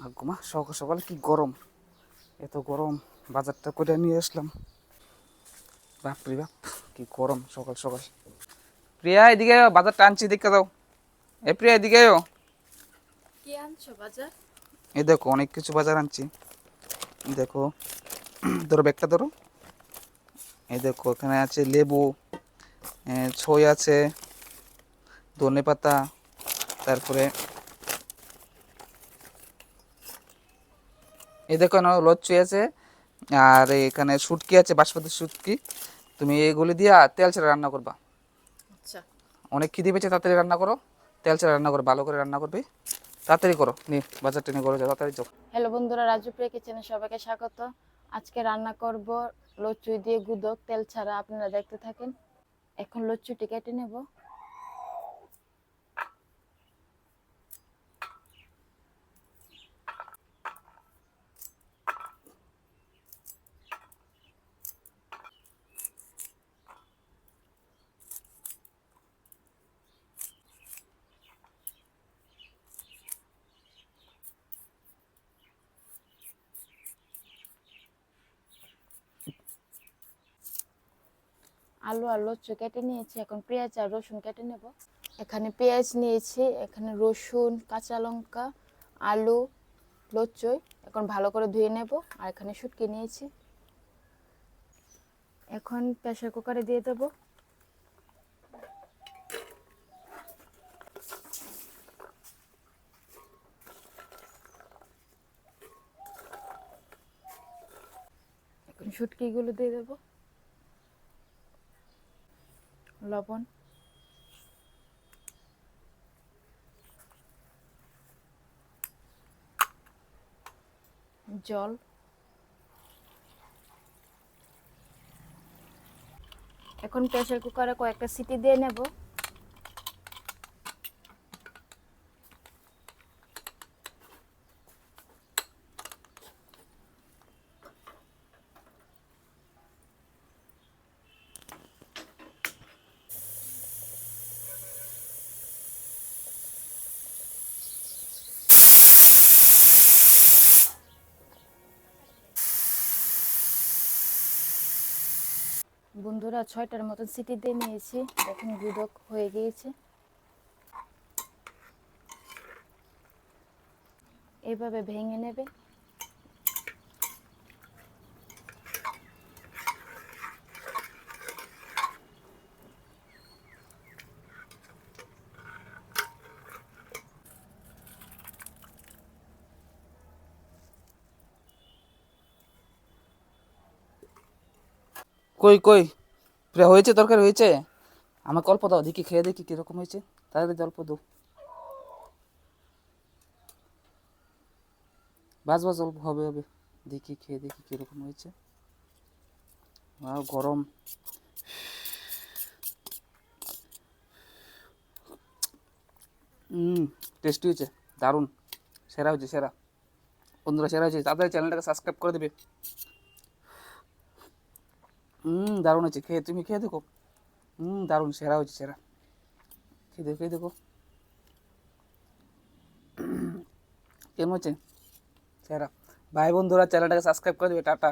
ভাগ্যমা সকাল সকাল কি গরম। এত গরম বাজারটা করে নিয়ে আসলাম। বাপরে বাপ কি গরম সকাল সকাল। প্রিয়া এদিকে আয়, বাজারটা আনছি দেখে দাও। এ প্রিয়া এদিকে কি আনছো বাজার? এই দেখো অনেক কিছু বাজার আনছি। দেখো ধরো ব্যাগটা ধরো। এই দেখো এখানে আছে লেবু ছই আছে ধনে পাতা তারপরে এই দেখো না লচ্ছি আছে আর এখানে শুটকি আছে বাসমতি শুটকি। তুমি এগুলি দিয়ে তেল ছাড়া রান্না করবা। আচ্ছা। অনেক খিদে পেয়েছে তাড়াতাড়ি রান্না করো। তেল ছাড়া রান্না করো ভালো করে রান্না করবে। তাড়াতাড়ি করো নি বাজারটা নিয়ে করো তাড়াতাড়ি যাও। হ্যালো বন্ধুরা রাজু প্রিয়া কিচেনে সবাইকে স্বাগত। আজকে রান্না করব লচ্চু দিয়ে গুদক তেল ছাড়া। আপনারা দেখতে থাকেন। এখন লচ্চুটি কেটে নেব। আলু আর লচ্চু কেটে নিয়েছি। এখন পেঁয়াজ আর রসুন কেটে নেব। এখানে পেঁয়াজ নিয়েছি, এখানে রসুন, কাঁচা লঙ্কা, আলু, লচ্চই এখন ভালো করে ধুয়ে নেব আর এখানে শুটকি নিয়েছি। এখন প্রেসার কুকারে দিয়ে দেবো। শুটকিগুলো দিয়ে দেবো। লবণ। জল। এখন প্রেসার কুকারে কয়েকটা সিটি দিয়ে নেব। বন্ধুরা ছয়টার মতন সিটি দিয়ে নিয়েছি। দেখুন গুদক হয়ে গিয়েছে। এভাবে ভেঙে নেবে। কই কই? প্রিয়া, হয়েছে তরকারি, হয়েছে? আমাকে অল্প দাও, দেখি, খেয়ে দেখি কীরকম হয়েছে। তাড়াতাড়ি অল্প দাও। বাস বাস, অল্প হবে হবে। দেখি, খেয়ে দেখি কীরকম হয়েছে। আর গরম। হুম টেস্টি হয়েছে, দারুণ। সেরা হয়েছে, সেরা। বন্ধুরা, সেরা হয়েছে। তাদের চ্যানেলটাকে সাবস্ক্রাইব করে দেবে। হুম দারুণ হয়েছে, খেয়ে, তুমি খেয়ে দেখো। হুম দারুণ, সেরা হয়েছে, সেরা। খেয়ে দেখো খেয়ে দেখো। কেমন হচ্ছে সেরা। ভাই বন্ধুরা, চ্যানেলটাকে সাবস্ক্রাইব করে দেবে, টাটা।